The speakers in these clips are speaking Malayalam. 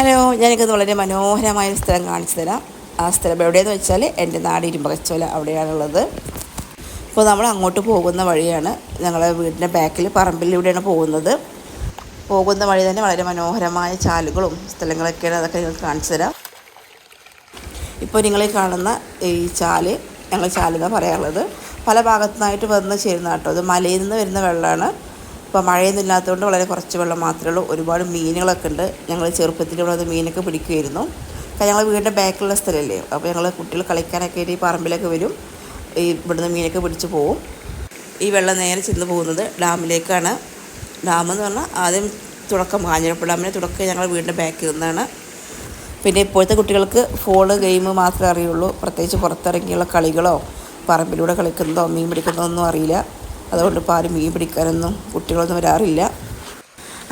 ഹലോ ഞാനിത് വളരെ മനോഹരമായ ഒരു സ്ഥലം കാണിച്ചു തരാം. ആ സ്ഥലം എവിടെയെന്ന് വെച്ചാൽ എന്റെ നാട് ഇരുമ്പകച്ചോല അവിടെയാണുള്ളത്. അപ്പോൾ നമ്മൾ അങ്ങോട്ട് പോകുന്ന വഴിയാണ് ഞങ്ങളുടെ വീടിന്റെ ബാക്കിൽ പറമ്പിലൂടെയാണ് പോകുന്നത്. പോകുന്ന വഴി തന്നെ വളരെ മനോഹരമായ ചാലുകളും സ്ഥലങ്ങളൊക്കെയാണ് അതൊക്കെ നിങ്ങൾക്ക് കാണിച്ചു തരാം. ഇപ്പോൾ നിങ്ങളെ കാണുന്ന ഈ ചാൽ ഞങ്ങൾ ചാലെന്നാണ് പറയാറുള്ളത്. പല ഭാഗത്തുനിന്നായിട്ട് വന്ന് ചേരുന്ന കേട്ടോ അത് മലയിൽ നിന്ന് വരുന്ന വെള്ളമാണ് ഇപ്പോൾ മഴയൊന്നും ഇല്ലാത്തതുകൊണ്ട് വളരെ കുറച്ച് വെള്ളം മാത്രമേ ഉള്ളൂ. ഒരുപാട് മീനുകളൊക്കെ ഉണ്ട്. ഞങ്ങൾ ചെറുപ്പത്തിൽ ഇവിടെ അത് മീനൊക്കെ പിടിക്കുമായിരുന്നു. കാരണം ഞങ്ങൾ വീടിന്റെ ബാക്കിലുള്ള സ്ഥലമല്ലേ? അപ്പോൾ ഞങ്ങൾ കുട്ടികൾ കളിക്കാനൊക്കെ ആയിട്ട് ഈ പറമ്പിലൊക്കെ വരും. ഈ ഇവിടുന്ന് മീനൊക്കെ പിടിച്ച് പോവും. ഈ വെള്ളം നേരെ ചെന്ന് പോകുന്നത് ഡാമിലേക്കാണ്. ഡാം എന്ന് പറഞ്ഞാൽ ആദ്യം തുടക്കം കാഞ്ഞിരപ്പുഴ ഡാമിന്റെ തുടക്കം ഞങ്ങൾ വീടിന്റെ ബാക്കിൽ നിന്നാണ്. പിന്നെ ഇപ്പോഴത്തെ കുട്ടികൾക്ക് ഫോണ് ഗെയിം മാത്രമേ അറിയുള്ളൂ. പ്രത്യേകിച്ച് പുറത്തിറങ്ങിയുള്ള കളികളോ പറമ്പിലൂടെ കളിക്കുന്നതോ മീൻ പിടിക്കുന്നതോ ഒന്നും അറിയില്ല. അതുകൊണ്ട് ഇപ്പോൾ ആരും മീൻ പിടിക്കാനൊന്നും കുട്ടികളൊന്നും വരാറില്ല.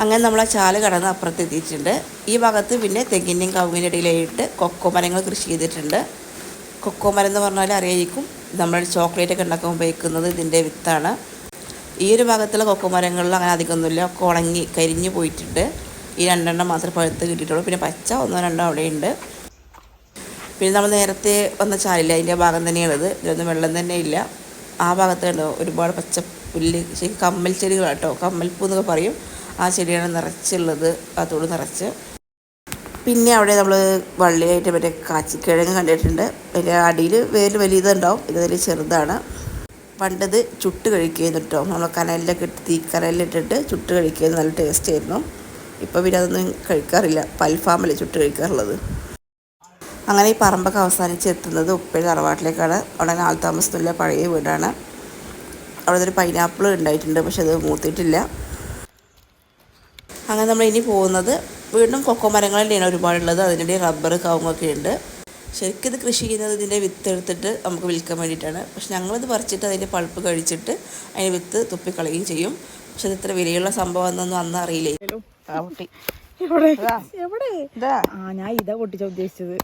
അങ്ങനെ നമ്മൾ ആ ചാൽ കടന്ന് അപ്പുറത്ത് എത്തിയിട്ടുണ്ട്. ഈ ഭാഗത്ത് പിന്നെ തെങ്ങിന്റെയും കവുങ്ങിന്റെ ഇടയിലായിട്ട് കൊക്കോ മരങ്ങൾ കൃഷി ചെയ്തിട്ടുണ്ട്. കൊക്കോ മരം എന്ന് പറഞ്ഞാൽ അറിയായിരിക്കും നമ്മൾ ചോക്ലേറ്റ് ഒക്കെ ഉണ്ടാക്കാൻ ഉപയോഗിക്കുന്നത് ഇതിന്റെ വിത്താണ്. ഈ ഒരു ഭാഗത്തുള്ള കൊക്കോ മരങ്ങളിൽ അങ്ങനെ അധികമൊന്നുമില്ല. ഒക്കെ ഉണങ്ങി കരിഞ്ഞു പോയിട്ടുണ്ട്. ഈ രണ്ടെണ്ണം മാത്രമേ പഴുത്ത് കിട്ടിയിട്ടുള്ളൂ. പിന്നെ പച്ച ഒന്നോ രണ്ടോ അവിടെയുണ്ട്. പിന്നെ നമ്മൾ നേരത്തെ വന്ന ചാലില്ല. അതിന്റെ ഭാഗം തന്നെയാണിത്. ഇതിലൊന്നും വെള്ളം തന്നെ ഇല്ല ആ ഭാഗത്ത് കണ്ടോ ഒരുപാട് പച്ച പുല്ല് ശരി കമ്മൽ ചെടികളാണ് കേട്ടോ. കമ്മൽപ്പൂ എന്നൊക്കെ പറയും. ആ ചെടിയാണ് നിറച്ചുള്ളത്. അതോട് നിറച്ച്. പിന്നെ അവിടെ നമ്മൾ വള്ളിയായിട്ട് മറ്റേ കാച്ചിക്കിഴങ്ങ് കണ്ടിട്ടുണ്ട്. അതിന്റെ അടിയിൽ വേര് വലിയതുണ്ടാവും. വലിയ ചെറുതാണ്. പണ്ടത് ചുട്ട് കഴിക്കുകയെന്ന് കേട്ടോ. നമ്മൾ കനലിലൊക്കെ ഇട്ട് തീ കനലിലിട്ടിട്ട് ചുട്ട് കഴിക്കുന്നത് നല്ല ടേസ്റ്റ് ആയിരുന്നു. ഇപ്പോൾ പിന്നെ അതൊന്നും കഴിക്കാറില്ല. പൽഫാമല്ലേ ചുട്ട് കഴിക്കാറുള്ളത്. അങ്ങനെ ഈ പറമ്പൊക്കെ അവസാനിച്ച് എത്തുന്നത് ഉപ്പേരി തറവാട്ടിലേക്കാണ്. അവിടെ നാല് താമസത്തിലുള്ള പഴയ വീടാണ്. അവിടെ ഒരു പൈനാപ്പിൾ ഉണ്ടായിട്ടുണ്ട് പക്ഷെ അത് മൂത്തിയിട്ടില്ല. അങ്ങനെ നമ്മൾ ഇനി പോകുന്നത് വീണ്ടും കൊക്കോ മരങ്ങളുടെയാണ് ഒരുപാടുള്ളത്. അതിനിടെ റബ്ബർ കവുങ്ങൊക്കെ ഉണ്ട്. ശരിക്കും ഇത് കൃഷി ചെയ്യുന്നത് ഇതിന്റെ വിത്ത് എടുത്തിട്ട് നമുക്ക് വിൽക്കാൻ വേണ്ടിയിട്ടാണ്. പക്ഷെ ഞങ്ങളിത് പറിച്ചിട്ട് അതിന്റെ പൾപ്പ് കഴിച്ചിട്ട് അതിന്റെ വിത്ത് തുപ്പിക്കളയുകയും ചെയ്യും. പക്ഷെ ഇത് ഇത്ര വിലയുള്ള സംഭവം എന്നൊന്നും അന്ന് അറിയില്ലേ? ആ ഞാൻ ഇതാ പൊട്ടിച്ച ഉദ്ദേശിച്ചത്.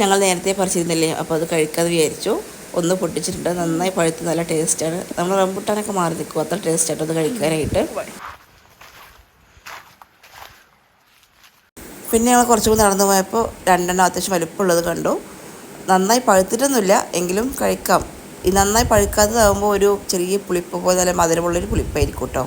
ഞങ്ങൾ നേരത്തെ പറിച്ചിരുന്നില്ലേ അപ്പോൾ അത് കഴിക്കാതെ വിചാരിച്ചു. ഒന്ന് പൊട്ടിച്ചിട്ടുണ്ട് നന്നായി പഴുത്ത് നല്ല ടേസ്റ്റാണ്. നമ്മൾ റംബുട്ടാനൊക്കെ മാറി നിൽക്കും അത്ര ടേസ്റ്റ് ആയിട്ട് അത് കഴിക്കാനായിട്ട് പിന്നെ ഞങ്ങൾ കുറച്ചും കൂടി നടന്നു പോയപ്പോൾ രണ്ടെണ്ണം അത്യാവശ്യം വലുപ്പമുള്ളത് കണ്ടു. നന്നായി പഴുത്തിട്ടൊന്നുമില്ല എങ്കിലും കഴിക്കാം. ഈ നന്നായി പഴുക്കാത്തതാകുമ്പോൾ ഒരു ചെറിയ പുളിപ്പ് പോലെ നല്ല മധുരമുള്ളൊരു പുളിപ്പായിരിക്കും കേട്ടോ.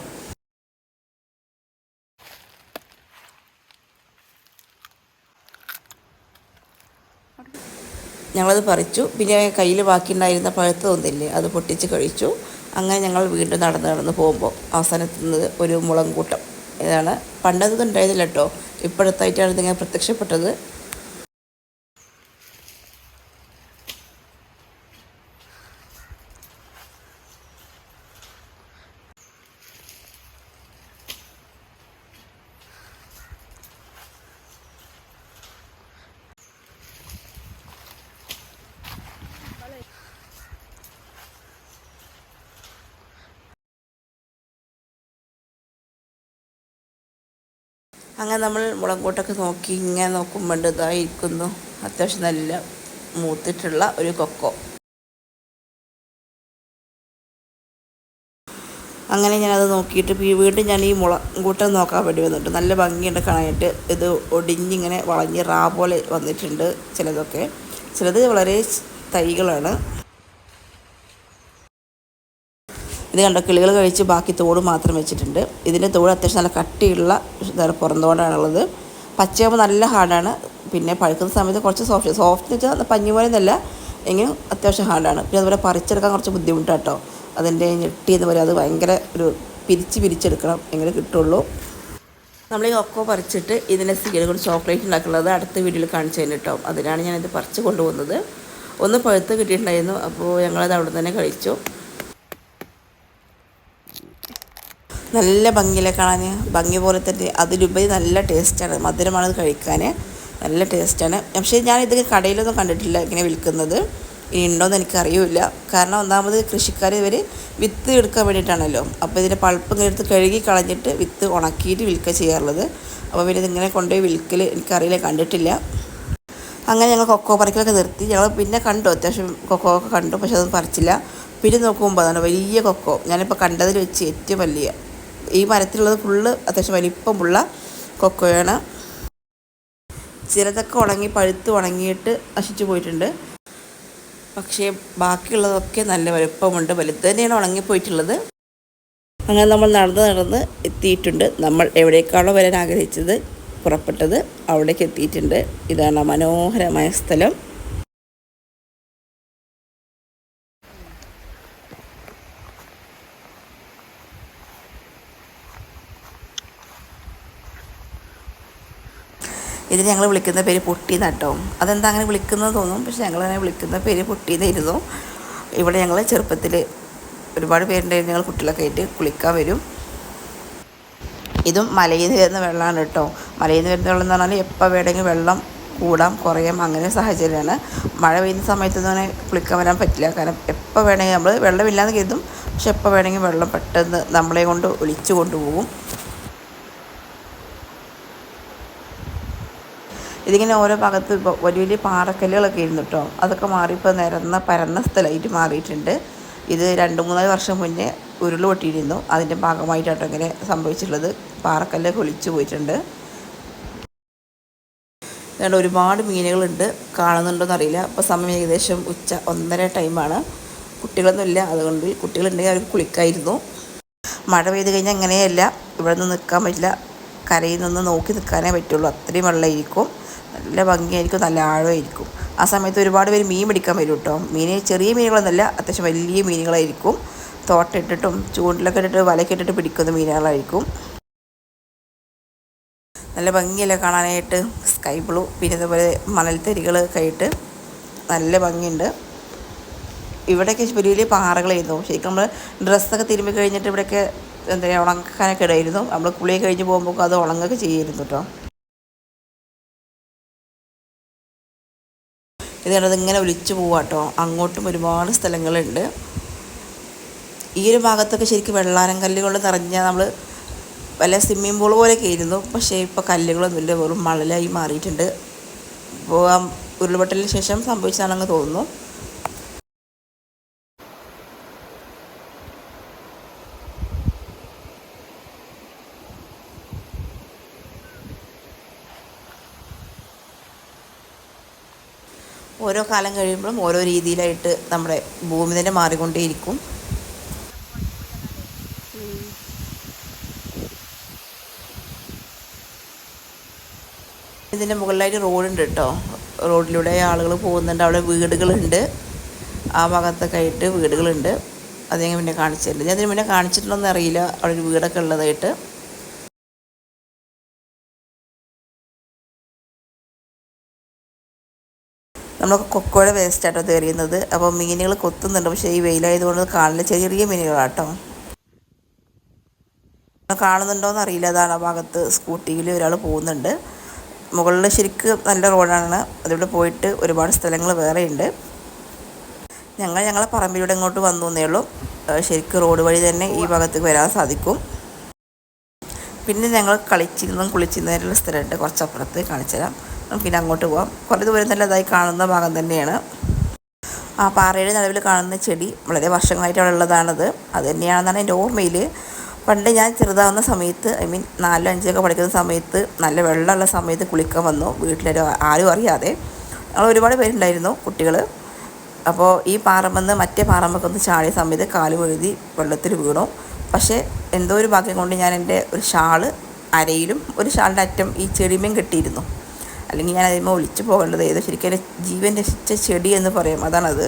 ഞങ്ങളത് പറിച്ചു. പിന്നെ കയ്യിൽ ബാക്കിയുണ്ടായിരുന്ന പഴുത്ത തോന്നില്ലേ അത് പൊട്ടിച്ച് കഴിച്ചു. അങ്ങനെ ഞങ്ങൾ വീണ്ടും നടന്ന് നടന്ന് പോകുമ്പോൾ അവസാനത്തുന്നത് ഒരു മുളം കൂട്ടം ഇതാണ് പണ്ടത് ഉണ്ടായിരുന്നില്ല കേട്ടോ. ഇപ്പോഴത്തായിട്ടാണ് ഇതിങ്ങനെ പ്രത്യക്ഷപ്പെട്ടത്. അങ്ങനെ നമ്മൾ മുളങ്കൂട്ടൊക്കെ നോക്കി ഇങ്ങനെ നോക്കുമ്പോൾ ഇതായിരിക്കുന്നു അത്യാവശ്യം നല്ല മൂത്തിട്ടുള്ള ഒരു കൊക്കോ. അങ്ങനെ ഞാനത് നോക്കിയിട്ട് വീണ്ടും ഞാൻ ഈ മുളങ്കൂട്ടം നോക്കാൻ വേണ്ടി വന്നിട്ട് നല്ല ഭംഗിയുണ്ട് കാണാനായിട്ട്. ഇത് ഒടിഞ്ഞിങ്ങനെ വളഞ്ഞ് റാ പോലെ വന്നിട്ടുണ്ട് ചിലതൊക്കെ. ചിലത് വളരെ തൈകളാണ്. ഇത് കണ്ടോ കിളികൾ കഴിച്ച് ബാക്കി തോട് മാത്രം വെച്ചിട്ടുണ്ട്. ഇതിന്റെ തോട് അത്യാവശ്യം നല്ല കട്ടിയുള്ള ഇതാണ് പുറന്തോടാണുള്ളത്. പച്ചയാകുമ്പോൾ നല്ല ഹാർഡാണ്. പിന്നെ പഴുക്കുന്ന സമയത്ത് കുറച്ച് സോഫ്റ്റ് സോഫ്റ്റ് എന്ന് വെച്ചാൽ പഞ്ഞു പോലെ എന്നല്ല എങ്കിലും അത്യാവശ്യം ഹാർഡാണ്. പിന്നെ അതുപോലെ പറിച്ചെടുക്കാൻ കുറച്ച് ബുദ്ധിമുട്ടാണ് കേട്ടോ. അതിന്റെ ഞെട്ടി എന്ന് പറയും അത് ഭയങ്കര ഒരു പിരിച്ച് പിരിച്ചെടുക്കണം എങ്ങനെ കിട്ടുള്ളൂ. നമ്മൾ ഈ ഒക്കോ പറിച്ചിട്ട് ഇതിന്റെ സീഡ് കൊണ്ട് ചോക്ലേറ്റ് ഉണ്ടാക്കുന്നത് അടുത്ത വീഡിയോയിൽ കാണിച്ചു കഴിഞ്ഞിട്ടോ അതിനാണ് ഞാനിത് പറിച്ച് കൊണ്ടുപോകുന്നത്. ഒന്ന് പഴുത്ത് കിട്ടിയിട്ടുണ്ടായിരുന്നു അപ്പോൾ ഞങ്ങളത് അവിടെ തന്നെ കഴിച്ചു. നല്ല ഭംഗിയിലെ കാണാൻ ഭംഗി പോലെ തന്നെ അതിലുപരി നല്ല ടേസ്റ്റാണ്. മധുരമാണ് അത് കഴിക്കാൻ നല്ല ടേസ്റ്റാണ്. പക്ഷേ ഞാൻ ഇത് കടയിലൊന്നും കണ്ടിട്ടില്ല ഇങ്ങനെ വിൽക്കുന്നത്. ഇനി ഉണ്ടോയെന്ന് എനിക്കറിയില്ല. കാരണം ഒന്നാമത് കൃഷിക്കാർ ഇവർ വിത്ത് എടുക്കാൻ വേണ്ടിയിട്ടാണല്ലോ. അപ്പോൾ ഇതിന്റെ പൾപ്പ് ഇങ്ങനെ എടുത്ത് കഴുകി കളഞ്ഞിട്ട് വിത്ത് ഉണക്കിയിട്ട് വിൽക്കുക ചെയ്യാറുള്ളത്. അപ്പോൾ പിന്നെ ഇതിങ്ങനെ കൊണ്ടുപോയി വിൽക്കൽ എനിക്കറിയില്ല കണ്ടിട്ടില്ല. അങ്ങനെ ഞങ്ങൾ കൊക്കോ പറിക്കലൊക്കെ നിർത്തി. ഞങ്ങൾ പിന്നെ കണ്ടു അത്യാവശ്യം കൊക്കോ ഒക്കെ കണ്ടു പക്ഷെ അതൊന്നും പറിച്ചില്ല. പിന്നെ നോക്കുമ്പോൾ അതാണ് വലിയ കൊക്കോ. ഞാനിപ്പോൾ കണ്ടതിൽ വെച്ച് ഏറ്റവും വലിയ ഈ മരത്തിലുള്ളത് ഫുള്ള് അത്യാവശ്യം വലിപ്പമുള്ള കൊക്കോയാണ്. ചിലതൊക്കെ ഉണങ്ങി പഴുത്ത് ഉണങ്ങിയിട്ട് നശിച്ചു പോയിട്ടുണ്ട്. പക്ഷേ ബാക്കിയുള്ളതൊക്കെ നല്ല വലുപ്പമുണ്ട്. വലുത് തന്നെയാണ് ഉണങ്ങിപ്പോയിട്ടുള്ളത്. അങ്ങനെ നമ്മൾ നടന്ന് നടന്ന് എത്തിയിട്ടുണ്ട്. നമ്മൾ എവിടേക്കാണോ വരാൻ ആഗ്രഹിച്ചത് പുറപ്പെട്ടത് അവിടേക്ക് എത്തിയിട്ടുണ്ട്. ഇതാണ് മനോഹരമായ സ്ഥലം. ഇതിന് ഞങ്ങൾ വിളിക്കുന്ന പേര് പൊട്ടി നട്ടോ അതെന്താ അങ്ങനെ വിളിക്കുന്നത് തോന്നും. പക്ഷെ ഞങ്ങളങ്ങനെ വിളിക്കുന്ന പേര് പൊട്ടി പൊട്ടിയെന്നായിരുന്നു ഇവിടെ ഞങ്ങൾ ചെറുപ്പത്തിൽ ഒരുപാട് പേരുണ്ടായിരുന്നു ഞങ്ങൾ കുട്ടികളൊക്കെ ആയിട്ട് കുളിക്കാൻ വരും. ഇതും മലയിൽ നിന്ന് വരുന്ന വെള്ളമാണ് കേട്ടോ. മലയിൽ നിന്ന് വരുന്ന വെള്ളം എന്ന് പറഞ്ഞാൽ എപ്പോൾ വേണമെങ്കിൽ വെള്ളം കൂടാം കുറയാം അങ്ങനെ സാഹചര്യമാണ്. മഴ പെയ്യുന്ന സമയത്തൊന്നും അങ്ങനെ കുളിക്കാൻ വരാൻ പറ്റില്ല. കാരണം എപ്പോൾ വേണമെങ്കിൽ നമ്മൾ വെള്ളമില്ലാന്ന് കരുതും. പക്ഷെ എപ്പോൾ വേണമെങ്കിൽ വെള്ളം പെട്ടെന്ന് നമ്മളെ കൊണ്ട് ഒലിച്ചു കൊണ്ടുപോകും. ഇതിങ്ങനെ ഓരോ ഭാഗത്ത് ഇപ്പോൾ വലിയ വലിയ പാറക്കല്ലുകളൊക്കെ ഇരുന്നു കേട്ടോ അതൊക്കെ മാറി ഇപ്പോൾ നിരന്ന പരന്ന സ്ഥലമായിട്ട് മാറിയിട്ടുണ്ട്. ഇത് രണ്ട് മൂന്നാൽ വർഷം മുന്നേ ഉരുൾ പൊട്ടിയിരുന്നു. അതിന്റെ ഭാഗമായിട്ടാണ് ഇങ്ങനെ സംഭവിച്ചിട്ടുള്ളത്. പാറക്കല്ലൊക്കെ കൊളിച്ചു പോയിട്ടുണ്ട്. അതുകൊണ്ട് ഒരുപാട് മീനുകളുണ്ട്. കാണുന്നുണ്ടോയെന്ന് അറിയില്ല അപ്പോൾ സമയം ഏകദേശം ഉച്ച ഒന്നര ടൈമാണ്. കുട്ടികളൊന്നുമില്ല. അതുകൊണ്ട് കുട്ടികളുണ്ടെങ്കിൽ അവർക്ക് കുളിക്കായിരുന്നു. മഴ പെയ്ത് കഴിഞ്ഞാൽ അങ്ങനെയല്ല ഇവിടെ നിന്ന് നിൽക്കാൻ പറ്റില്ല. കരയിൽ നിന്ന് നോക്കി നിൽക്കാനേ പറ്റുള്ളൂ. അത്രയും വെള്ളമായിരിക്കും. നല്ല ഭംഗിയായിരിക്കും നല്ല ആഴമായിരിക്കും. ആ സമയത്ത് ഒരുപാട് പേര് മീൻ പിടിക്കാൻ വരും കേട്ടോ. മീൻ ചെറിയ മീനുകളൊന്നുമല്ല അത്യാവശ്യം വലിയ മീനുകളായിരിക്കും. തോട്ടിട്ടിട്ടും ചൂണ്ടിലൊക്കെ ഇട്ടിട്ട് വലയൊക്കെ ഇട്ടിട്ട് പിടിക്കുന്ന മീനുകളായിരിക്കും. നല്ല ഭംഗിയല്ലേ കാണാനായിട്ട്? സ്കൈ ബ്ലൂ പിന്നെ ഇതുപോലെ മണൽത്തരികൾ ഒക്കെ നല്ല ഭംഗിയുണ്ട്. ഇവിടെയൊക്കെ വലിയ വലിയ പാറകളായിരുന്നു. ശരിക്കും നമ്മൾ ഡ്രസ്സൊക്കെ തിരുമ്പി കഴിഞ്ഞിട്ട് ഇവിടെയൊക്കെ എന്താ പറയുക ഉണക്കാനൊക്കെ ഇടായിരുന്നു നമ്മൾ കുളിയൊക്കെ കഴിഞ്ഞ് പോകുമ്പോൾ അത് ഉണങ്ങൊക്കെ ചെയ്യായിരുന്നു കേട്ടോ. ഇത് കണ്ടത് ഇങ്ങനെ ഒലിച്ചു പോവാട്ടോ അങ്ങോട്ടും ഒരുപാട് സ്ഥലങ്ങളുണ്ട്. ഈ ഒരു ഭാഗത്തൊക്കെ ശരിക്കും വെള്ളാരം കല്ലുകൾ നിറഞ്ഞ നമ്മൾ വല്ല സ്വിമ്മിംഗ് പൂൾ പോലെയൊക്കെ ആയിരുന്നു. പക്ഷേ ഇപ്പോൾ കല്ലുകളൊന്നുമില്ല വെറും മണലായി മാറിയിട്ടുണ്ട്. ഇപ്പോൾ ഉരുൾപൊട്ടലിന് ശേഷം സംഭവിച്ചതാണെന്ന് തോന്നുന്നു. ഓരോ കാലം കഴിയുമ്പോഴും ഓരോ രീതിയിലായിട്ട് നമ്മുടെ ഭൂമി തന്നെ മാറിക്കൊണ്ടേയിരിക്കും. ഇതിന്റെ മുകളിലായിട്ട് റോഡുണ്ട് കേട്ടോ. റോഡിലൂടെ ആളുകൾ പോകുന്നുണ്ട്. അവിടെ വീടുകളുണ്ട്. ആ ഭാഗത്തൊക്കെ ആയിട്ട് വീടുകളുണ്ട്. അതിനെ പിന്നെ കാണിച്ചിട്ടുണ്ട് ഞാൻ ഇതിന് മുന്നേ കാണിച്ചിട്ടുണ്ടോയെന്ന് അറിയില്ല. അവിടെ ഒരു വീടൊക്കെ ഉള്ളതായിട്ട്. നമ്മളൊക്കെ കൊക്കോയുടെ വേസ്റ്റ് ആട്ടോ എറിയുന്നത് അപ്പോൾ മീനുകൾ കൊത്തുന്നുണ്ട്. പക്ഷേ ഈ വെയിലായതുകൊണ്ട് കാണില്ല. ചെറിയ മീനുകളാട്ടോ. കാണുന്നുണ്ടോയെന്ന് അറിയില്ല. അതാണ് ആ ഭാഗത്ത് സ്കൂട്ടിയിൽ ഒരാൾ പോകുന്നുണ്ട്. മുകളിൽ ശരിക്കും നല്ല റോഡാണ്. അതിവിടെ പോയിട്ട് ഒരുപാട് സ്ഥലങ്ങൾ വേറെയുണ്ട്. ഞങ്ങൾ ഞങ്ങളെ പറമ്പിലൂടെ ഇങ്ങോട്ട് വന്നു എന്നേ ഉള്ളൂ. ശരിക്കും റോഡ് വഴി തന്നെ ഈ ഭാഗത്തേക്ക് വരാൻ സാധിക്കും. പിന്നെ ഞങ്ങൾ കളിച്ചിരുന്നും കുളിച്ചിരുന്നതിനുള്ള സ്ഥലമുണ്ട്. കുറച്ചപ്പുറത്ത് കാണിച്ചു തരാം പിന്നെ അങ്ങോട്ട് പോവാം. കുറേ ദൂരം നല്ലതായി കാണുന്ന ഭാഗം തന്നെയാണ്. ആ പാറയുടെ നിലവിൽ കാണുന്ന ചെടി വളരെ വർഷങ്ങളായിട്ട് അവിടെ ഉള്ളതാണത്. അത് തന്നെയാണെന്നാണ് എന്റെ ഓർമ്മയിൽ പണ്ട് ഞാൻ ചെറുതാവുന്ന സമയത്ത് ഐ മീൻ നാലോ അഞ്ചൊക്കെ പഠിക്കുന്ന സമയത്ത് നല്ല വെള്ളമുള്ള സമയത്ത് കുളിക്കാൻ വന്നു. വീട്ടിലൊരു ആരും അറിയാതെ. ഞങ്ങൾ ഒരുപാട് പേരുണ്ടായിരുന്നു കുട്ടികൾ അപ്പോൾ ഈ പാറമ്പന്ന് മറ്റേ പാറമ്പൊക്കെ ചാടിയ സമയത്ത് കാൽ വഴുതി വെള്ളത്തിൽ വീണു. പക്ഷേ എന്തോ ഒരു ഭാഗ്യം കൊണ്ട് ഞാൻ എന്റെ ഒരു ഷാൾ അരയിലും ഒരു ഷാളിന്റെ അറ്റം ഈ ചെടിമേം കെട്ടിയിരുന്നു. അല്ലെങ്കിൽ ഞാൻ അതിന്മേൽ ഒളിച്ചു പോകേണ്ടത് ഏതോ ശരിക്കും എന്റെ ജീവൻ രക്ഷിച്ച ചെടി എന്ന് പറയും. അതാണത്.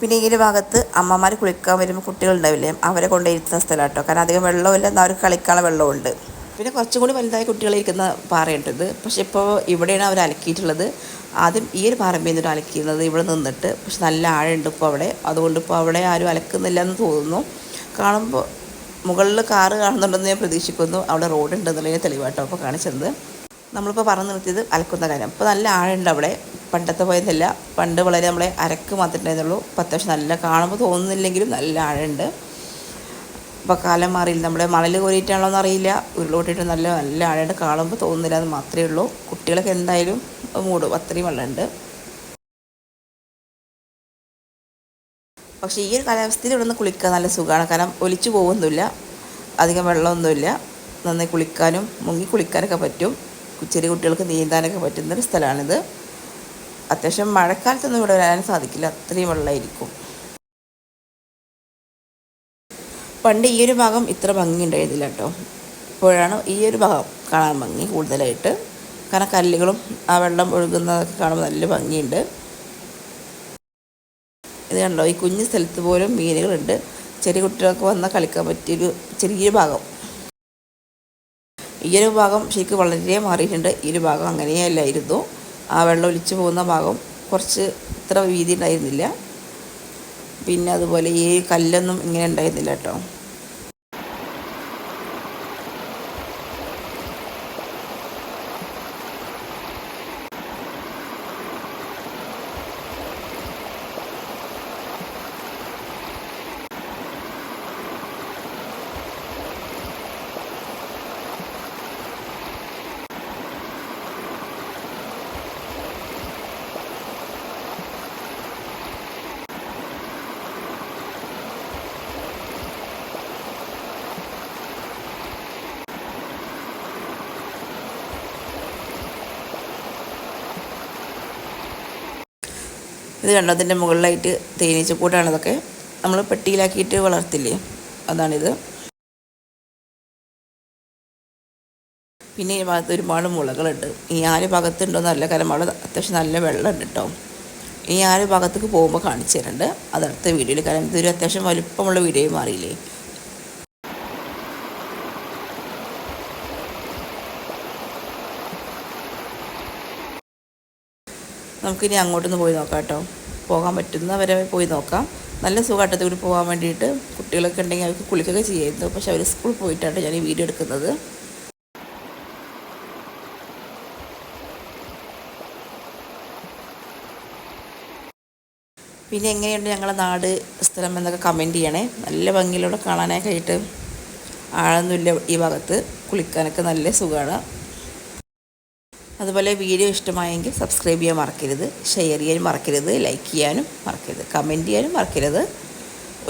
പിന്നെ ഈ ഭാഗത്ത് അമ്മമാർ കുളിക്കാൻ വരുമ്പോൾ കുട്ടികളുണ്ടാവില്ലേ? അവരെ കൊണ്ടിരുത്തുന്ന സ്ഥലം കേട്ടോ കാരണം അധികം വെള്ളമില്ല. എന്നാൽ അവർക്ക് കളിക്കാനുള്ള വെള്ളമുണ്ട്. പിന്നെ കുറച്ചും കൂടി വലുതായ കുട്ടികളിരിക്കുന്ന പാറയുണ്ട് ഇത്. പക്ഷെ ഇപ്പോൾ ഇവിടെയാണ് അവർ അലക്കിയിട്ടുള്ളത്. ആദ്യം ഈ ഒരു പാറമ്പിൽ നിന്നൊരു അലക്കിയിരുന്നത്. ഇവിടെ നിന്നിട്ട്. പക്ഷെ നല്ല ആഴമുണ്ട് ഇപ്പോൾ അവിടെ. അതുകൊണ്ട് ഇപ്പോൾ അവിടെ ആരും അലക്കുന്നില്ല എന്ന് തോന്നുന്നു. കാണുമ്പോൾ മുകളിൽ കാറ് കാണുന്നുണ്ടെന്ന് ഞാൻ പ്രതീക്ഷിക്കുന്നു. അവിടെ റോഡ് ഉണ്ടെന്നുള്ളതിന് തെളിവാട്ടോ അപ്പോൾ കാണിച്ചത്. നമ്മളിപ്പോൾ പറഞ്ഞു നിർത്തിയത് അലക്കുന്ന കാര്യം. ഇപ്പോൾ നല്ല ആഴമുണ്ട് അവിടെ. പണ്ടത്തെ പോയതല്ല. പണ്ട് വളരെ നമ്മളെ അരക്ക് മാത്രമേ ഇപ്പോൾ അത്യാവശ്യം നല്ല കാണുമ്പോൾ തോന്നുന്നില്ലെങ്കിലും നല്ല ആഴമുണ്ട്. ഇപ്പോൾ കാലം മാറിയില്ല. നമ്മുടെ മണൽ കോരിയിട്ടാണോ എന്നറിയില്ല. ഉരുളോട്ടിട്ട് നല്ല നല്ല ആഴമുണ്ട്. കാണുമ്പോൾ തോന്നുന്നില്ല എന്ന് മാത്രമേ ഉള്ളൂ. കുട്ടികളൊക്കെ എന്തായാലും മൂടും. അത്രയും വെള്ളമുണ്ട്. പക്ഷേ ഈ ഒരു കാലാവസ്ഥയിൽ ഇവിടെ നിന്ന് കുളിക്കാൻ നല്ല സുഖമാണ്. കാരണം ഒലിച്ചു പോകുന്നില്ല അധികം വെള്ളമൊന്നുമില്ല. നന്നായി കുളിക്കാനും മുങ്ങി കുളിക്കാനൊക്കെ പറ്റും. ചെറിയ കുട്ടികൾക്ക് നീന്താനൊക്കെ പറ്റുന്നൊരു സ്ഥലമാണിത്. അത്യാവശ്യം മഴക്കാലത്തൊന്നും ഇവിടെ വരാൻ സാധിക്കില്ല. അത്രയും വെള്ളമായിരിക്കും. പണ്ട് ഈ ഒരു ഭാഗം ഇത്ര ഭംഗി ഉണ്ടായിരുന്നില്ല കേട്ടോ. ഇപ്പോഴാണ് ഈ ഒരു ഭാഗം കാണാൻ ഭംഗി കൂടുതലായിട്ട്. കാരണം കല്ലുകളും ആ വെള്ളം ഒഴുകുന്നതൊക്കെ കാണുമ്പോൾ നല്ല ഭംഗിയുണ്ട്. ഇത് കണ്ടോ? ഈ കുഞ്ഞു സ്ഥലത്ത് പോലും മീനുകളുണ്ട്. ചെറിയ കുട്ടികൾക്ക് വന്നാൽ കളിക്കാൻ പറ്റിയൊരു ചെറിയ ഭാഗം. ഈ ഒരു ഭാഗം ശരിക്ക് വളരെ മാറിയിട്ടുണ്ട്. ഈ ഒരു ഭാഗം അങ്ങനെയല്ലായിരുന്നു ആ വെള്ളം ഒലിച്ചു പോകുന്ന ഭാഗം കുറച്ച് ഇത്ര വീതി ഉണ്ടായിരുന്നില്ല പിന്നെ അതുപോലെ ഈ കല്ലൊന്നും ഇങ്ങനെ ഉണ്ടായിരുന്നില്ല കേട്ടോ. ഇത് കണ്ടോ അതിന്റെ മുകളിലായിട്ട് തേനീച്ചക്കൂട്ടാണ് ഇതൊക്കെ. നമ്മൾ പെട്ടിയിലാക്കിയിട്ട് വളർത്തില്ലേ? അതാണിത്. പിന്നെ ഈ ഭാഗത്ത് ഒരുപാട് മുളകളുണ്ട്. ഈ ആര് ഭാഗത്തുണ്ടോ നല്ല അവിടെ അത്യാവശ്യം നല്ല വെള്ളമുണ്ട് കേട്ടോ. ഈ ആര് ഭാഗത്തേക്ക് പോകുമ്പോൾ കാണിച്ചു തരുന്നുണ്ട് അത് അടുത്ത വീഡിയോയിൽ. കാരണം ഇതൊരു അത്യാവശ്യം വലുപ്പമുള്ള വീഡിയോ മാറിയില്ലേ? നമുക്കിനി അങ്ങോട്ടൊന്ന് പോയി നോക്കാം കേട്ടോ. പോകാൻ പറ്റുന്നവരെ പോയി നോക്കാം. നല്ല സുഖമായിട്ട് കൂടി പോകാൻ വേണ്ടിയിട്ട്. കുട്ടികളൊക്കെ ഉണ്ടെങ്കിൽ അവർക്ക് കുളിക്കുകയൊക്കെ ചെയ്യായിരുന്നു. പക്ഷെ അവർ സ്കൂളിൽ പോയിട്ടാണ് ഞാൻ ഈ വീഡിയോ എടുക്കുന്നത്. പിന്നെ എങ്ങനെയുണ്ട് ഞങ്ങളുടെ നാട് സ്ഥലം എന്നൊക്കെ കമന്റ് ചെയ്യണേ. നല്ല ഭംഗിയിലൂടെ കാണാനൊക്കെ ആയിട്ട്. ആഴൊന്നുമില്ല ഈ ഭാഗത്ത്. കുളിക്കാനൊക്കെ നല്ല സുഖമാണ്. അതുപോലെ വീഡിയോ ഇഷ്ടമായെങ്കിൽ സബ്സ്ക്രൈബ് ചെയ്യാൻ മറക്കരുത് ഷെയർ ചെയ്യാൻ മറക്കരുത് ലൈക്ക് ചെയ്യാനും മറക്കരുത് കമന്റ് ചെയ്യാനും മറക്കരുത്.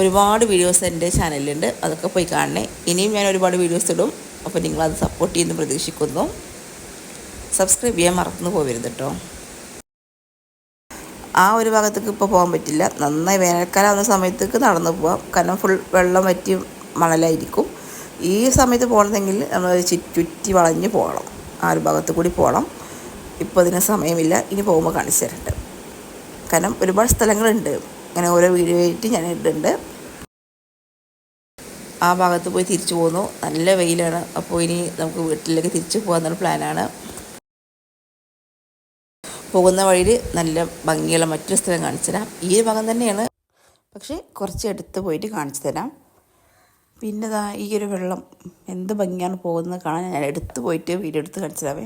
ഒരുപാട് വീഡിയോസ് എന്റെ ചാനലിലുണ്ട് അതൊക്കെ പോയി കാണണേ. ഇനിയും ഞാൻ ഒരുപാട് വീഡിയോസ് ഇടും അപ്പോൾ നിങ്ങളത് സപ്പോർട്ട് ചെയ്യുന്നു പ്രതീക്ഷിക്കുന്നു. സബ്സ്ക്രൈബ് ചെയ്യാൻ മറന്നു പോകരുത് കേട്ടോ ആ ഒരു ഭാഗത്തേക്ക് ഇപ്പോൾ പോകാൻ പറ്റില്ല. നന്നായി വേനൽക്കാലം സമയത്തേക്ക് നടന്നു പോവാം. കാരണം ഫുൾ വെള്ളം പറ്റി മണലായിരിക്കും. ഈ സമയത്ത് പോകണമെങ്കിൽ നമ്മൾ ചുറ്റി വളഞ്ഞ് പോകണം. ആ ഒരു ഭാഗത്ത് കൂടി പോകണം. ഇപ്പോൾ അതിന് സമയമില്ല. ഇനി പോകുമ്പോൾ കാണിച്ചു തരട്ടെ കാരണം ഒരുപാട് സ്ഥലങ്ങളുണ്ട്. അങ്ങനെ ഓരോ വീഡിയോ ആയിട്ട് ഞാൻ ഇട്ടിട്ടുണ്ട് ആ ഭാഗത്ത് പോയി തിരിച്ചു പോന്നു നല്ല വെയിലാണ്. അപ്പോൾ ഇനി നമുക്ക് വീട്ടിലേക്ക് തിരിച്ചു പോകാമെന്നുള്ള പ്ലാനാണ്. പോകുന്ന വഴിയിൽ നല്ല ഭംഗിയുള്ള മറ്റൊരു സ്ഥലം കാണിച്ചു തരാം. ഈ ഭാഗം തന്നെയാണ്. പക്ഷേ കുറച്ച് എടുത്ത് പോയിട്ട് കാണിച്ചു തരാം. പിന്നെ ദാ ഈ ഒരു വെള്ളം എന്ത് ഭംഗിയാണ് പോകുന്നത് കാണാൻ ഞാൻ എടുത്തു പോയിട്ട് വീഡിയോ എടുത്ത് കാണിച്ചതാവേ.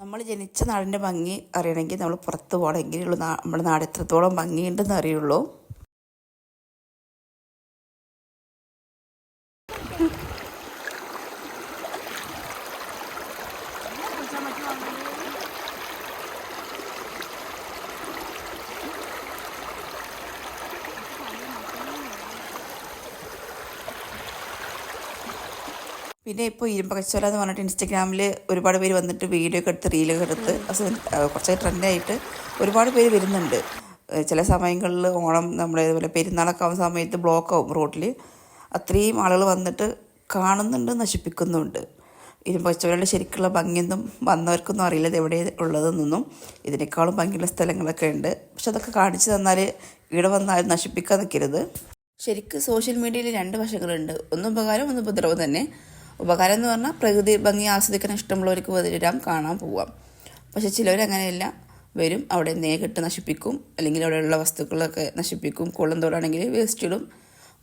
നമ്മൾ ജനിച്ച നാടിന്റെ ഭംഗി അറിയണമെങ്കിൽ നമ്മൾ പുറത്ത് പോകണമെങ്കിലുള്ള നമ്മുടെ നാട് എത്രത്തോളം ഭംഗിയുണ്ടെന്ന് അറിയുള്ളൂ. പിന്നെ ഇപ്പോൾ ഇരുമ്പകച്ചോല എന്ന് പറഞ്ഞിട്ട് ഇൻസ്റ്റഗ്രാമിൽ ഒരുപാട് പേര് വന്നിട്ട് വീഡിയോ ഒക്കെ എടുത്ത് റീലൊക്കെ എടുത്ത് കുറച്ച് ട്രെൻഡായിട്ട് ഒരുപാട് പേര് വരുന്നുണ്ട്. ചില സമയങ്ങളിൽ ഓണം നമ്മുടെ ഇതുപോലെ പെരുന്നാളൊക്കെ ആവുന്ന സമയത്ത് ബ്ലോക്ക് ആവും റോഡിൽ അത്രയും ആളുകൾ വന്നിട്ട് കാണുന്നുണ്ട് നശിപ്പിക്കുന്നുണ്ട്. ഇരുമ്പകച്ചോലയുടെ ശരിക്കുള്ള ഭംഗിയൊന്നും വന്നവർക്കൊന്നും അറിയില്ല ഇത് എവിടെ ഉള്ളതെന്നൊന്നും. ഇതിനേക്കാളും ഭംഗിയുള്ള സ്ഥലങ്ങളൊക്കെ ഉണ്ട്. പക്ഷെ അതൊക്കെ കാണിച്ചു തന്നാൽ ഇവിടെ വന്നാൽ നശിപ്പിക്കാൻ നിൽക്കരുത് ശരിക്ക് സോഷ്യൽ മീഡിയയിൽ രണ്ട് വശങ്ങളുണ്ട്. ഒന്ന് ഉപകാരം ഒന്ന് ഉപദ്രവം തന്നെ. ഉപകാരം എന്ന് പറഞ്ഞാൽ പ്രകൃതി ഭംഗി ആസ്വദിക്കാൻ ഇഷ്ടമുള്ളവർക്ക് വരാം കാണാൻ പോവാം. പക്ഷെ ചിലവരങ്ങനെയല്ല വരും അവിടെ നേരിട്ട് നശിപ്പിക്കും. അല്ലെങ്കിൽ അവിടെയുള്ള വസ്തുക്കളൊക്കെ നശിപ്പിക്കും. കുളം തോടാണെങ്കിൽ വേസ്റ്റ് ഇടും.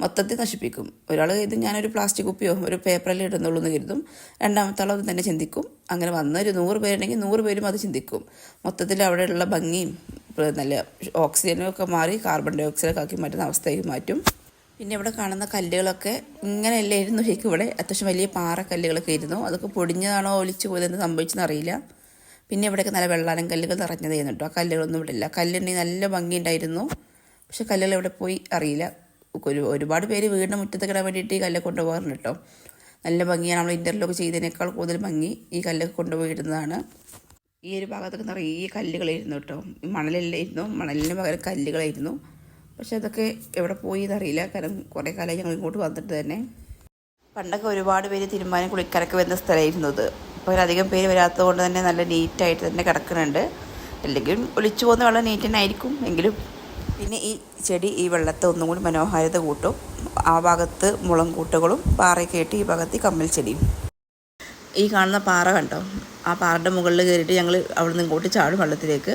മൊത്തത്തിൽ നശിപ്പിക്കും. ഒരാൾ ഇത് ഞാനൊരു പ്ലാസ്റ്റിക് കുപ്പിയോ ഒരു പേപ്പറിൽ ഇടുന്നുള്ളൂ എന്ന് കരുതും. രണ്ടാമത്തെ ആൾ അത് തന്നെ ചിന്തിക്കും. അങ്ങനെ വന്ന ഒരു നൂറ് പേരുണ്ടെങ്കിൽ നൂറ് പേരും അത് ചിന്തിക്കും. മൊത്തത്തിൽ അവിടെയുള്ള ഭംഗിയും നല്ല ഓക്സിജനും ഒക്കെ മാറി കാർബൺ ഡൈ ഓക്സൈഡൊക്കെ ആക്കി മാറ്റുന്ന അവസ്ഥയായി മാറ്റും. പിന്നെ ഇവിടെ കാണുന്ന കല്ലുകളൊക്കെ ഇങ്ങനെയല്ലായിരുന്നു ശരിക്കും ഇവിടെ. അത്യാവശ്യം വലിയ പാറക്കല്ലുകളൊക്കെ ഇരുന്നു അതൊക്കെ പൊടിഞ്ഞതാണോ ഒലിച്ചു പോയതെന്ന് സംഭവിച്ചെന്ന് അറിയില്ല. പിന്നെ ഇവിടെയൊക്കെ നല്ല വെള്ളാരം കല്ലുകൾ നിറഞ്ഞതായിരുന്നു കേട്ടോ. ആ കല്ലുകളൊന്നും ഇവിടെ ഇല്ല. കല്ലുണ്ടെങ്കിൽ നല്ല ഭംഗിയുണ്ടായിരുന്നു. പക്ഷെ കല്ലുകൾ എവിടെ പോയി അറിയില്ല. ഒരു ഒരുപാട് പേര് വീടിന്റെ മുറ്റത്ത് കിടാൻ വേണ്ടിയിട്ട് ഈ കല്ലൊക്കെ കൊണ്ടുപോകാറുണ്ട് കേട്ടോ. നല്ല ഭംഗിയാണ്. നമ്മൾ ഇന്റർലോക്ക് ചെയ്തതിനേക്കാൾ കൂടുതൽ ഭംഗി ഈ കല്ലൊക്കെ കൊണ്ടുപോയി ഇടുന്നതാണ്. ഈ ഒരു ഭാഗത്തൊക്കെ നിറയെ കല്ലുകളായിരുന്നു കേട്ടോ. ഈ മണലല്ലായിരുന്നു മണലിന് പകരം കല്ലുകളായിരുന്നു. പക്ഷെ അതൊക്കെ എവിടെ പോയി എന്നറിയില്ല. കാരണം കുറേ കാലമായി ഞങ്ങൾ ഇങ്ങോട്ട് വന്നിട്ട് തന്നെ. പണ്ടൊക്കെ ഒരുപാട് പേര് തിരുമാനം കുളിക്കാനൊക്കെ വരുന്ന സ്ഥലമായിരുന്നു അത് അപ്പോൾ അധികം പേര് വരാത്തത് കൊണ്ട് തന്നെ നല്ല നീറ്റായിട്ട് തന്നെ കിടക്കുന്നുണ്ട്. അല്ലെങ്കിൽ ഒളിച്ചു പോകുന്ന വെള്ളം നീറ്റ് തന്നെ ആയിരിക്കും എങ്കിലും. പിന്നെ ഈ ചെടി ഈ വെള്ളത്തെ ഒന്നും കൂടി മനോഹാരിത കൂട്ടും. ആ ഭാഗത്ത് മുളം കൂട്ടുകളും പാറയൊക്കെ ഈ ഭാഗത്ത് കമ്മൽ ചെടിയും. ഈ കാണുന്ന പാറ കണ്ടോ? ആ പാറയുടെ മുകളിൽ കയറിയിട്ട് ഞങ്ങൾ അവിടെ നിന്ന് ഇങ്ങോട്ട് ചാടും വെള്ളത്തിലേക്ക്.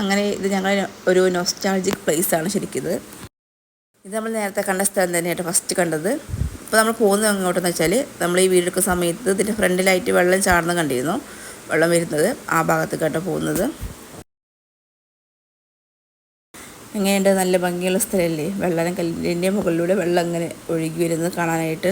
അങ്ങനെ ഇത് ഞങ്ങൾ ഒരു നൊസ്റ്റാൾജിക് പ്ലേസ് ആണ് ശരിക്കും ഇത് നമ്മൾ നേരത്തെ കണ്ട സ്ഥലം തന്നെയായിട്ട് ഫസ്റ്റ് കണ്ടത്. ഇപ്പോൾ നമ്മൾ പോകുന്നത് എങ്ങോട്ടെന്ന് വെച്ചാൽ നമ്മൾ ഈ വീടെടുക്കുന്ന സമയത്ത് ഇതിന്റെ ഫ്രണ്ടിലായിട്ട് വെള്ളം ചാടുന്ന കണ്ടിരുന്നു? വെള്ളം വരുന്നത് ആ ഭാഗത്തേക്കാട്ടോ പോകുന്നത്. എങ്ങനെയുണ്ട്? നല്ല ഭംഗിയുള്ള സ്ഥലമല്ലേ? വെള്ളം കല്ലിന്റെ മുകളിലൂടെ വെള്ളം അങ്ങനെ ഒഴുകി വരുന്നത് കാണാനായിട്ട്.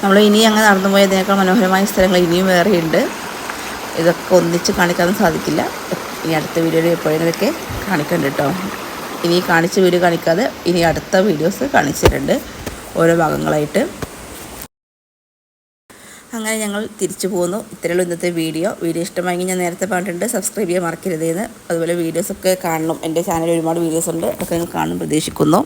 നമ്മൾ ഇനി അങ്ങ് നടന്നു പോയതിനേക്കാൾ മനോഹരമായ സ്ഥലങ്ങൾ ഇനിയും വേറെയുണ്ട്. ഇതൊക്കെ ഒന്നിച്ച് കാണിക്കാൻ സാധിക്കില്ല. ഇനി അടുത്ത വീഡിയോയിൽ എപ്പോഴെങ്കിലൊക്കെ കാണിക്കണ്ട കേട്ടോ. ഇനി കാണിച്ച വീഡിയോ കാണിക്കാതെ ഇനി അടുത്ത വീഡിയോസ് കാണിച്ചിട്ടുണ്ട് ഓരോ ഭാഗങ്ങളായിട്ട്. അങ്ങനെ ഞങ്ങൾ തിരിച്ചു പോകുന്നു. ഇത്രയുള്ള ഇന്നത്തെ വീഡിയോ. വീഡിയോ ഇഷ്ടമായെങ്കിൽ ഞാൻ നേരത്തെ പറഞ്ഞിട്ടുണ്ട് സബ്സ്ക്രൈബ് ചെയ്യാൻ മറക്കരുതെന്ന് അതുപോലെ വീഡിയോസൊക്കെ കാണണം. എന്റെ ചാനലിൽ ഒരുപാട് വീഡിയോസ് ഉണ്ട്. അതൊക്കെ നിങ്ങൾ കാണും പ്രതീക്ഷിക്കുന്നു.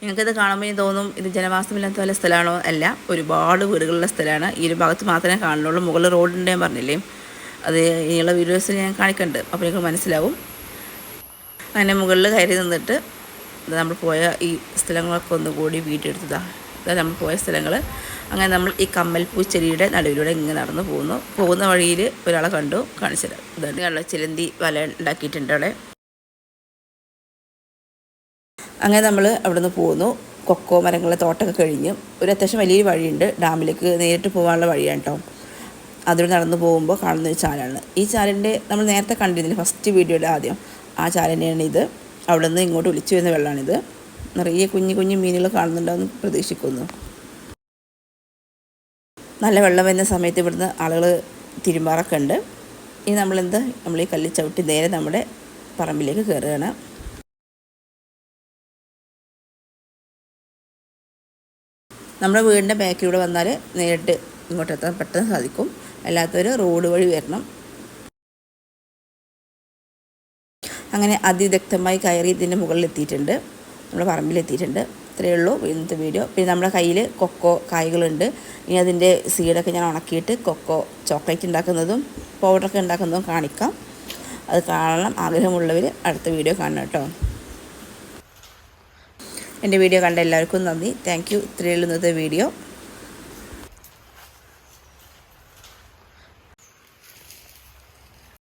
നിങ്ങൾക്കിത് കാണുമ്പോൾ ഇനി തോന്നും ഇത് ജനവാസമില്ലാത്ത വല്ല സ്ഥലമാണോ? അല്ല ഒരുപാട് വീടുകളുള്ള സ്ഥലമാണ്. ഈ ഒരു ഭാഗത്ത് മാത്രമേ കാണുന്നുള്ളൂ. മുകളിൽ റോഡുണ്ട് ഞാൻ പറഞ്ഞില്ലേ? അത് ഇനിയുള്ള വീഡിയോസ് ഞാൻ കാണിക്കണ്ട്. അപ്പോൾ നിങ്ങൾക്ക് മനസ്സിലാവും. അങ്ങനെ മുകളിൽ കയറി നിന്നിട്ട് നമ്മൾ പോയ ഈ സ്ഥലങ്ങളൊക്കെ ഒന്നുകൂടി വീഡിയോ എടുത്തതാണ് ഇതാ നമ്മൾ പോയ സ്ഥലങ്ങൾ അങ്ങനെ നമ്മൾ ഈ കമ്മൽപ്പൂ ചെടിയുടെ നടുവിലൂടെ ഇങ്ങനെ നടന്നു പോകുന്നു. പോകുന്ന വഴിയിൽ ഒരാളെ കണ്ടു കാണിച്ചത് ഇതാണ് ചിലന്തി വല ഉണ്ടാക്കിയിട്ടുണ്ട് അവിടെ. അങ്ങനെ നമ്മൾ അവിടെ നിന്ന് പോന്നു. കൊക്കോ മരങ്ങളുടെ തോട്ടമൊക്കെ കഴിഞ്ഞ്. ഒരു അത്യാവശ്യം വലിയൊരു വഴിയുണ്ട്. ഡാമിലേക്ക് നേരിട്ട് പോകാനുള്ള വഴിയാണ് കേട്ടോ അതിലൂടെ നടന്നു പോകുമ്പോൾ കാണുന്ന ഒരു ചാലാണ്. ഈ ചാലിന്റെ നമ്മൾ നേരത്തെ കണ്ടിരുന്നില്ല ഫസ്റ്റ് വീഡിയോയുടെ ആദ്യം. ആ ചാലിനെയാണ് ഇത്. അവിടെ നിന്ന് ഇങ്ങോട്ട് ഒലിച്ചു വരുന്ന വെള്ളമാണിത് നിറയെ കുഞ്ഞു കുഞ്ഞു മീനുകൾ കാണുന്നുണ്ടാവും പ്രതീക്ഷിക്കുന്നു. നല്ല വെള്ളം വരുന്ന സമയത്ത് ഇവിടുന്ന് ആളുകൾ തിരുമാറൊക്കെ ഉണ്ട്. ഇനി നമ്മളെന്ത്? നമ്മൾ ഈ കല്ല് ചവിട്ടി നേരെ നമ്മുടെ പറമ്പിലേക്ക് കയറുകയാണ് നമ്മുടെ വീടിന്റെ ബാക്കിലൂടെ വന്നാൽ നേരിട്ട് ഇങ്ങോട്ട് എത്താൻ പെട്ടെന്ന് സാധിക്കും. അല്ലാത്തവർ റോഡ് വഴി വരണം. അങ്ങനെ അതിവിദഗ്ധമായി കയറി ഇതിന്റെ മുകളിൽ എത്തിയിട്ടുണ്ട്. നമ്മുടെ പറമ്പിലെത്തിയിട്ടുണ്ട് ഇത്രയേ ഉള്ളൂ. ഇന്നത്തെ വീഡിയോ. പിന്നെ നമ്മുടെ കയ്യിൽ കൊക്കോ കായ്കളുണ്ട്. ഇനി അതിന്റെ സീഡൊക്കെ ഞാൻ ഉണക്കിയിട്ട് കൊക്കോ ചോക്ലേറ്റ് ഉണ്ടാക്കുന്നതും പൗഡറൊക്കെ ഉണ്ടാക്കുന്നതും കാണിക്കാം. അത് കാണണം. ആഗ്രഹമുള്ളവർ അടുത്ത വീഡിയോ കാണണം കേട്ടോ. എന്റെ വീഡിയോ കണ്ട എല്ലാവർക്കും നന്ദി. താങ്ക് യു ഇത്രയേ ഇന്നത്തെ വീഡിയോ.